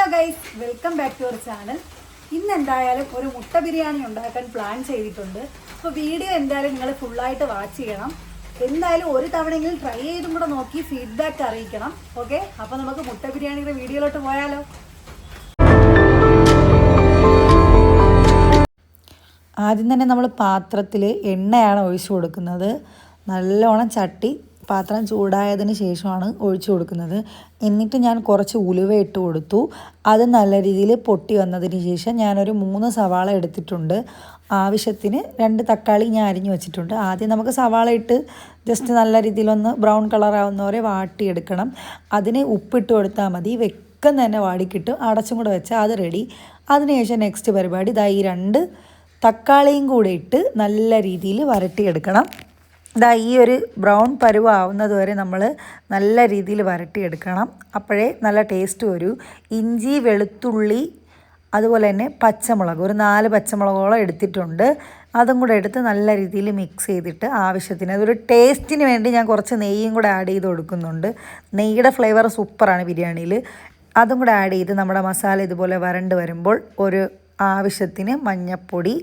Hello guys welcome back to our channel ഇന്ന് എന്തായാലും ഒരു മുട്ട ബിരിയാണി ഉണ്ടാക്കാൻ പ്ലാൻ ചെയ്തിട്ടുണ്ട്. അപ്പോൾ വീഡിയോ എന്തായാലും നിങ്ങൾ ഫുള്ളായിട്ട് വാച്ച് ചെയ്യണം. എന്തായാലും ഒരു തവണയെങ്കിലും ട്രൈ ചെയ്തും കൂടെ നോക്കി ഫീഡ്ബാക്ക് അറിയിക്കണം. ഓക്കെ അപ്പോൾ നമുക്ക് മുട്ട ബിരിയാണിയുടെ വീഡിയോയിലോട്ട് പോയാലോ. ആദ്യം തന്നെ നമ്മൾ പാത്രത്തിൽ എണ്ണയാണ് ഒഴിച്ചു കൊടുക്കുന്നത്. നല്ലോണം ചട്ടി പാത്രം ചൂടായതിന് ശേഷമാണ് ഒഴിച്ചു കൊടുക്കുന്നത്. എന്നിട്ട് ഞാൻ കുറച്ച് ഉലുവ ഇട്ട് കൊടുത്തു. അത് നല്ല രീതിയിൽ പൊട്ടി വന്നതിന് ശേഷം ഞാനൊരു മൂന്ന് സവാള എടുത്തിട്ടുണ്ട്. ആവശ്യത്തിന് രണ്ട് തക്കാളി ഞാൻ അരിഞ്ഞു വെച്ചിട്ടുണ്ട്. ആദ്യം നമുക്ക് സവാള ഇട്ട് ജസ്റ്റ് നല്ല രീതിയിലൊന്ന് ബ്രൗൺ കളർ ആവുന്നവരെ വാട്ടിയെടുക്കണം. അതിന് ഉപ്പിട്ട് കൊടുത്താൽ മതി. വെക്കം തന്നെ വാടിക്കിട്ടും. അടച്ചും കൂടെ വെച്ചാൽ അത് റെഡി. അതിനുശേഷം നെക്സ്റ്റ് പരിപാടി. ഇതായി രണ്ട് തക്കാളിയും കൂടെ ഇട്ട് നല്ല രീതിയിൽ വരട്ടിയെടുക്കണം. ഇതാ ഈ ഒരു ബ്രൗൺ പരുവാവുന്നത് വരെ നമ്മൾ നല്ല രീതിയിൽ വരട്ടിയെടുക്കണം. അപ്പോഴേ നല്ല ടേസ്റ്റ് വരൂ. ഇഞ്ചി വെളുത്തുള്ളി അതുപോലെ തന്നെ പച്ചമുളക് ഒരു നാല് പച്ചമുളകോളം എടുത്തിട്ടുണ്ട്. അതും കൂടെ എടുത്ത് നല്ല രീതിയിൽ മിക്സ് ചെയ്തിട്ട് ആവശ്യത്തിന് അതൊരു ടേസ്റ്റിന് വേണ്ടി ഞാൻ കുറച്ച് നെയ്യും കൂടെ ആഡ് ചെയ്ത് കൊടുക്കുന്നുണ്ട്. നെയ്യുടെ ഫ്ലേവർ സൂപ്പറാണ് ബിരിയാണിയിൽ അതും കൂടെ ആഡ് ചെയ്ത് നമ്മുടെ മസാല ഇതുപോലെ വരണ്ട് വരുമ്പോൾ ഒരു ആവശ്യത്തിന് മഞ്ഞൾപ്പൊടി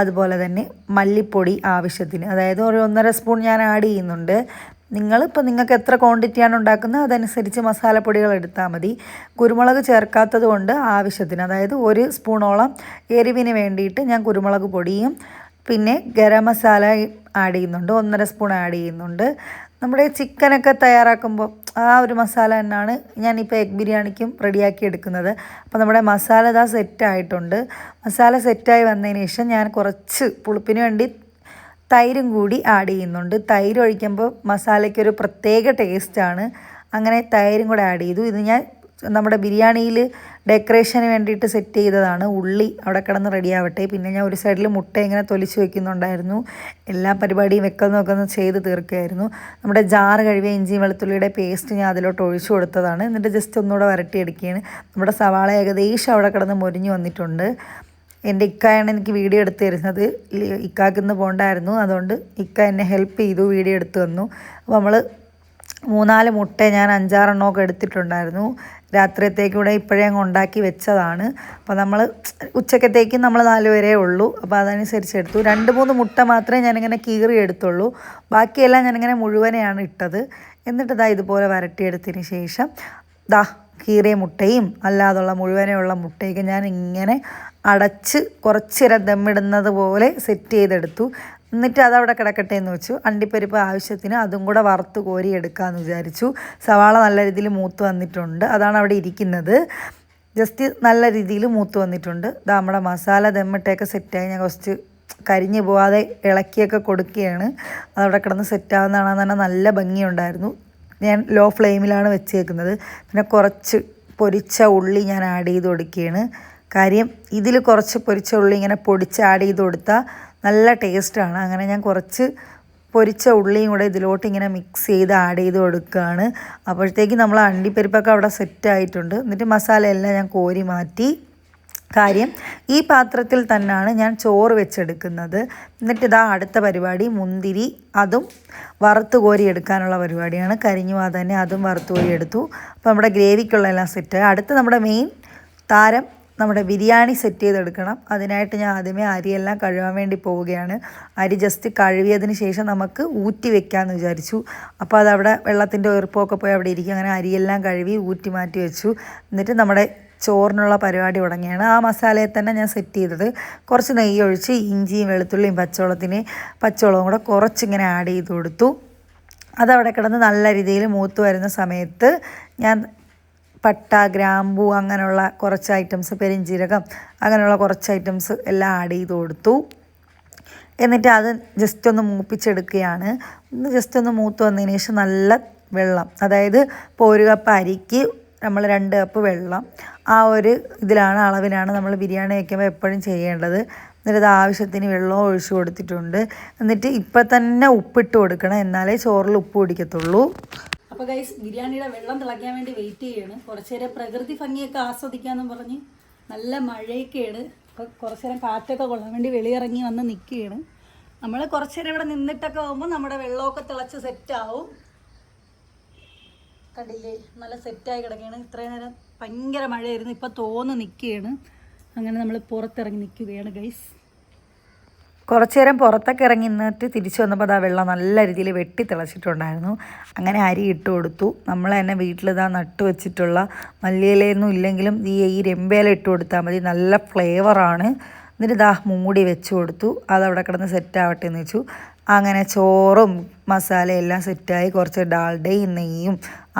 അതുപോലെ തന്നെ മല്ലിപ്പൊടി ആവശ്യത്തിന്. അതായത് ഒരു ഒന്നര സ്പൂൺ ഞാൻ ആഡ് ചെയ്യുന്നുണ്ട്. നിങ്ങളിപ്പോൾ നിങ്ങൾക്ക് എത്ര ക്വാണ്ടിറ്റിയാണ് ഉണ്ടാക്കുന്നത് അതനുസരിച്ച് മസാലപ്പൊടികൾ എടുത്താൽ മതി. കുരുമുളക് ചേർക്കാത്തത് കൊണ്ട് ആവശ്യത്തിന് അതായത് ഒരു സ്പൂണോളം എരിവിന് വേണ്ടിയിട്ട് ഞാൻ കുരുമുളക് പൊടിയും പിന്നെ ഗരം മസാല ആഡ് ചെയ്യുന്നുണ്ട് ഒന്നര സ്പൂൺ ആഡ് ചെയ്യുന്നുണ്ട്. നമ്മുടെ ചിക്കനൊക്കെ തയ്യാറാക്കുമ്പോൾ ആ ഒരു മസാല തന്നെയാണ് ഞാനിപ്പോൾ എഗ് ബിരിയാണിക്കും റെഡിയാക്കി എടുക്കുന്നത്. അപ്പോൾ നമ്മുടെ മസാല ഇതാ സെറ്റായിട്ടുണ്ട് മസാല സെറ്റായി വന്നതിന് ശേഷം ഞാൻ കുറച്ച് പുളിപ്പിന് വേണ്ടി തൈരും കൂടി ആഡ് ചെയ്യുന്നുണ്ട്. തൈര് ഒഴിക്കുമ്പോൾ മസാലയ്ക്കൊരു പ്രത്യേക ടേസ്റ്റാണ് അങ്ങനെ തൈരും കൂടെ ആഡ് ചെയ്തു. ഇത് ഞാൻ നമ്മുടെ ബിരിയാണിയിൽ ഡെക്കറേഷന് വേണ്ടിയിട്ട് സെറ്റ് ചെയ്തതാണ്. ഉള്ളി അവിടെ കിടന്ന് റെഡിയാവട്ടെ. പിന്നെ ഞാൻ ഒരു സൈഡിൽ മുട്ട ഇങ്ങനെ തൊലിച്ച് വെക്കുന്നുണ്ടായിരുന്നു. എല്ലാ പരിപാടിയും വെക്കുന്ന നോക്കുന്ന ചെയ്ത് തീർക്കുകയായിരുന്നു. നമ്മുടെ ജാറ് കഴുകിയ ഇഞ്ചി വെളുത്തുള്ളിയുടെ പേസ്റ്റ് ഞാൻ അതിലോട്ട് ഒഴിച്ചു കൊടുത്തതാണ്. എന്നിട്ട് ജസ്റ്റ് ഒന്നുകൂടെ വരട്ടിയെടുക്കുകയാണ്. നമ്മുടെ സവാള ഏകദേശം അവിടെ കിടന്ന് മൊരിഞ്ഞു വന്നിട്ടുണ്ട്. എന്റെ ഇക്കയാണ് എനിക്ക് വീഡിയോ എടുത്ത് തരുന്നത്. ഇക്കാക്കിന്ന് പോകണ്ടായിരുന്നു അതുകൊണ്ട് ഇക്ക എന്നെ ഹെൽപ്പ് ചെയ്തു വീഡിയോ എടുത്ത് വന്നു അപ്പോൾ നമ്മൾ മൂന്നാൽ മുട്ട ഞാൻ അഞ്ചാറെണ്ണമൊക്കെ എടുത്തിട്ടുണ്ടായിരുന്നു. രാത്രിയത്തേക്ക് ഇവിടെ ഇപ്പോഴേ അങ്ങ് ഉണ്ടാക്കി വെച്ചതാണ്. അപ്പോൾ നമ്മൾ ഉച്ചക്കത്തേക്ക് നമ്മൾ നാല് പേരേ ഉള്ളൂ. അപ്പോൾ അതനുസരിച്ച് എടുത്തു. രണ്ട് മൂന്ന് മുട്ട മാത്രമേ ഞാനിങ്ങനെ കീറി എടുത്തുള്ളൂ. ബാക്കിയെല്ലാം ഞാനിങ്ങനെ മുഴുവനെയാണ് ഇട്ടത്. എന്നിട്ട് ഇതാ ഇതുപോലെ വരട്ടിയെടുത്തതിന് ശേഷം ദാ കീറിയ മുട്ടയും അല്ലാതുള്ള മുഴുവനെയുള്ള മുട്ടയൊക്കെ ഞാൻ ഇങ്ങനെ അടച്ച് കുറച്ചിര ദമ്മിടുന്നത് പോലെ സെറ്റ് ചെയ്തെടുത്തു. എന്നിട്ട് അതവിടെ കിടക്കട്ടെ എന്ന് വെച്ചു. അണ്ടിപ്പരിപ്പ് ആവശ്യത്തിന് അതും കൂടെ വറുത്ത് കോരി എടുക്കാമെന്ന് വിചാരിച്ചു. സവാള നല്ല രീതിയിൽ മൂത്ത് വന്നിട്ടുണ്ട്. അതാണ് അവിടെ ഇരിക്കുന്നത്. ജസ്റ്റ് നല്ല രീതിയിൽ മൂത്ത് വന്നിട്ടുണ്ട്. ഇത് നമ്മുടെ മസാല ദമ്മിട്ടൊക്കെ സെറ്റായി. ഞാൻ കുറച്ച് കരിഞ്ഞു പോവാതെ ഇളക്കിയൊക്കെ കൊടുക്കുകയാണ്. അതവിടെ കിടന്ന് സെറ്റാവുന്നതാണ് തന്നെ നല്ല ഭംഗിയുണ്ടായിരുന്നു. ഞാൻ ലോ ഫ്ലെയിമിലാണ് വെച്ചേക്കുന്നത്. പിന്നെ കുറച്ച് പൊരിച്ച ഉള്ളി ഞാൻ ആഡ് ചെയ്ത് കൊടുക്കുകയാണ്. കാര്യം ഇതിൽ കുറച്ച് പൊരിച്ച ഉള്ളി ഇങ്ങനെ പൊടിച്ച് ആഡ് ചെയ്ത് കൊടുത്താൽ നല്ല ടേസ്റ്റാണ് അങ്ങനെ ഞാൻ കുറച്ച് പൊരിച്ച ഉള്ളിയും കൂടെ ഇതിലോട്ട് ഇങ്ങനെ മിക്സ് ചെയ്ത് ആഡ് ചെയ്ത് കൊടുക്കുകയാണ് അപ്പോഴത്തേക്ക് നമ്മൾ അണ്ടിപ്പരിപ്പൊക്കെ അവിടെ സെറ്റ് ആയിട്ടുണ്ട്. എന്നിട്ട് മസാല എല്ലാം ഞാൻ കോരി മാറ്റി. കാര്യം ഈ പാത്രത്തിൽ തന്നെയാണ് ഞാൻ ചോറ് വെച്ചെടുക്കുന്നത്. എന്നിട്ട് ഇതാ അടുത്ത പരിപാടി മുന്തിരി. അതും വറുത്ത് കോരി എടുക്കാനുള്ള പരിപാടിയാണ്. കരിഞ്ഞു തന്നെ അതും വറുത്ത് കോരി എടുത്തു. അപ്പോൾ നമ്മുടെ ഗ്രേവിക്കുള്ള എല്ലാം സെറ്റ് അടുത്ത നമ്മുടെ മെയിൻ താരം നമ്മുടെ ബിരിയാണി സെറ്റ് ചെയ്തെടുക്കണം. അതിനായിട്ട് ഞാൻ ആദ്യമേ അരിയെല്ലാം കഴുകാൻ വേണ്ടി പോവുകയാണ്. അരി ജസ്റ്റ് കഴുകിയതിന് ശേഷം നമുക്ക് ഊറ്റി വെക്കാമെന്ന് വിചാരിച്ചു. അപ്പോൾ അതവിടെ വെള്ളത്തിന്റെ ഉയർപ്പൊക്കെ പോയി അവിടെ ഇരിക്കും. അങ്ങനെ അരിയെല്ലാം കഴുകി ഊറ്റി മാറ്റി വെച്ചു. എന്നിട്ട് നമ്മുടെ ചോറിനുള്ള പരിപാടി തുടങ്ങിയാണ്. ആ മസാലയെ തന്നെ ഞാൻ സെറ്റ് ചെയ്തത്. കുറച്ച് നെയ്യ് ഒഴിച്ച് ഇഞ്ചിയും വെളുത്തുള്ളിയും പച്ചവെള്ളത്തിന് പച്ചവെള്ളവും കൂടെ കുറച്ചിങ്ങനെ ആഡ് ചെയ്ത് കൊടുത്തു. അതവിടെ കിടന്ന് നല്ല രീതിയിൽ മൂത്ത് വരുന്ന സമയത്ത് ഞാൻ പട്ട ഗ്രാമ്പു അങ്ങനെയുള്ള കുറച്ച് ഐറ്റംസ് പെരിഞ്ചീരകം അങ്ങനെയുള്ള കുറച്ച് ഐറ്റംസ് എല്ലാം ആഡ് ചെയ്ത് കൊടുത്തു. എന്നിട്ട് അത് ജസ്റ്റ് ഒന്ന് മൂപ്പിച്ചെടുക്കുകയാണ്. ഒന്ന് ജസ്റ്റ് ഒന്ന് മൂത്ത് വന്നതിന് ശേഷം നല്ല വെള്ളം അതായത് ഇപ്പോൾ ഒരു കപ്പ് അരിക്ക് നമ്മൾ രണ്ട് കപ്പ് വെള്ളം. ആ ഒരു ഇതിലാണ് അളവിലാണ് നമ്മൾ ബിരിയാണി വയ്ക്കുമ്പോൾ എപ്പോഴും ചെയ്യേണ്ടത്. എന്നിട്ട് ആവശ്യത്തിന് വെള്ളവും ഒഴിച്ചു കൊടുത്തിട്ടുണ്ട്. എന്നിട്ട് ഇപ്പം തന്നെ ഉപ്പിട്ട് കൊടുക്കണം എന്നാലേ ചോറിൽ ഉപ്പ് പിടിക്കത്തുള്ളൂ. അപ്പോൾ ഗൈസ് ബിരിയാണിയുടെ വെള്ളം തിളയ്ക്കാൻ വേണ്ടി വെയിറ്റ് ചെയ്യാണ്. കുറച്ചു നേരം പ്രകൃതി ഭംഗിയൊക്കെ ആസ്വദിക്കാമെന്ന് പറഞ്ഞ് നല്ല മഴയൊക്കെയാണ്. അപ്പോൾ കുറച്ചു നേരം കാറ്റൊക്കെ കൊള്ളാൻ വേണ്ടി വെളിയിറങ്ങി വന്ന് നിൽക്കുകയാണ് നമ്മൾ കുറച്ചു നേരം ഇവിടെ നിന്നിട്ടൊക്കെ ആകുമ്പോൾ നമ്മുടെ വെള്ളമൊക്കെ തിളച്ച് സെറ്റാവും കണ്ടില്ലേ? നല്ല സെറ്റായി കിടക്കുകയാണ്. ഇത്രയും നേരം ഭയങ്കര മഴയായിരുന്നു. ഇപ്പം തോന്നു നിൽക്കുകയാണ് അങ്ങനെ നമ്മൾ പുറത്തിറങ്ങി നിൽക്കുകയാണ് ഗൈസ് കുറച്ചു നേരം പുറത്തൊക്കെ ഇറങ്ങി നിന്നിട്ട് തിരിച്ചു വന്നപ്പോൾ അതാ വെള്ളം നല്ല രീതിയിൽ വെട്ടി തിളച്ചിട്ടുണ്ടായിരുന്നു. അങ്ങനെ അരി ഇട്ട് കൊടുത്തു. നമ്മൾ തന്നെ വീട്ടിൽ ഇതാ നട്ടു വെച്ചിട്ടുള്ള മല്ലിയിലയൊന്നും ഇല്ലെങ്കിലും ഈ ഈ രമ്പേല ഇട്ട് കൊടുത്താൽ മതി. നല്ല ഫ്ലേവറാണ് എന്നിട്ട് ഇതാ മൂടി വെച്ച് കൊടുത്തു. അതവിടെ കിടന്ന് സെറ്റാവട്ടെ എന്ന് വെച്ചു. അങ്ങനെ ചോറും മസാലയെല്ലാം സെറ്റായി കുറച്ച് ഡാൽഡയും നെയ്യും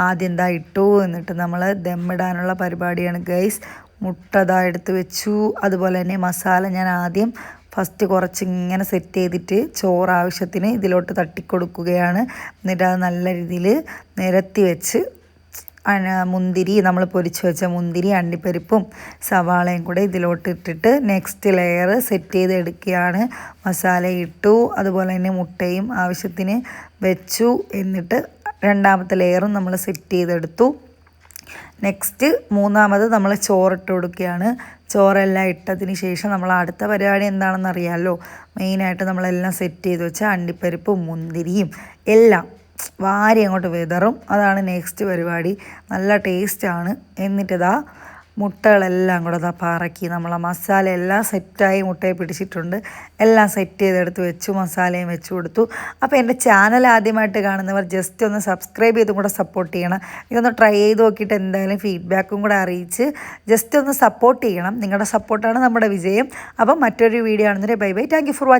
ആദ്യം എന്താ ഇട്ടു. എന്നിട്ട് നമ്മൾ ദമ്മിടാനുള്ള പരിപാടിയാണ് ഗൈസ്. മുട്ട ദാ എടുത്ത് വെച്ചു. അതുപോലെ തന്നെ മസാല ഞാൻ ആദ്യം ഫസ്റ്റ് കുറച്ച് ഇങ്ങനെ സെറ്റ് ചെയ്തിട്ട് ചോറ് ആവശ്യത്തിന് ഇതിലോട്ട് തട്ടിക്കൊടുക്കുകയാണ്. എന്നിട്ട് അത് നല്ല രീതിയിൽ നിരത്തി വെച്ച് മുന്തിരി നമ്മൾ പൊരിച്ച് വെച്ച മുന്തിരി അണ്ടിപ്പരിപ്പും സവാളയും കൂടെ ഇതിലോട്ട് ഇട്ടിട്ട് നെക്സ്റ്റ് ലെയർ സെറ്റ് ചെയ്ത് എടുക്കുകയാണ് മസാല ഇട്ടു അതുപോലെ തന്നെ മുട്ടയും ആവശ്യത്തിന് വെച്ചു എന്നിട്ട് രണ്ടാമത്തെ ലെയറും നമ്മൾ സെറ്റ് ചെയ്തെടുത്തു. നെക്സ്റ്റ് മൂന്നാമത് നമ്മൾ ചോറിട്ട് കൊടുക്കുകയാണ്. ചോറെല്ലാം ഇട്ടതിന് ശേഷം നമ്മൾ അടുത്ത പരിപാടി എന്താണെന്ന് അറിയാമല്ലോ മെയിനായിട്ട് നമ്മളെല്ലാം സെറ്റ് ചെയ്ത് വെച്ച അണ്ടിപ്പരിപ്പും മുന്തിരിയും എല്ലാം വാരി അങ്ങോട്ട് വിതറും. അതാണ് നെക്സ്റ്റ് പരിപാടി. നല്ല ടേസ്റ്റാണ് എന്നിട്ടിതാ മുട്ടകളെല്ലാം കൂടെ ഇതാ പറക്കി നമ്മളെ മസാല എല്ലാം സെറ്റായി മുട്ടയെ പിടിച്ചിട്ടുണ്ട്. എല്ലാം സെറ്റ് ചെയ്തെടുത്ത് വെച്ചു മസാലയും വെച്ചു കൊടുത്തു. അപ്പോൾ എന്റെ ചാനൽ ആദ്യമായിട്ട് കാണുന്നവർ ജസ്റ്റ് ഒന്ന് സബ്സ്ക്രൈബ് ചെയ്തും കൂടെ സപ്പോർട്ട് ചെയ്യണം. ഇതൊന്ന് ട്രൈ ചെയ്ത് നോക്കിയിട്ട് എന്തായാലും ഫീഡ്ബാക്കും കൂടെ അറിയിച്ച് ജസ്റ്റ് ഒന്ന് സപ്പോർട്ട് ചെയ്യണം. നിങ്ങളുടെ സപ്പോർട്ടാണ് നമ്മുടെ വിജയം. അപ്പം മറ്റൊരു video ആണെന്നൊരു bye bye thank for watching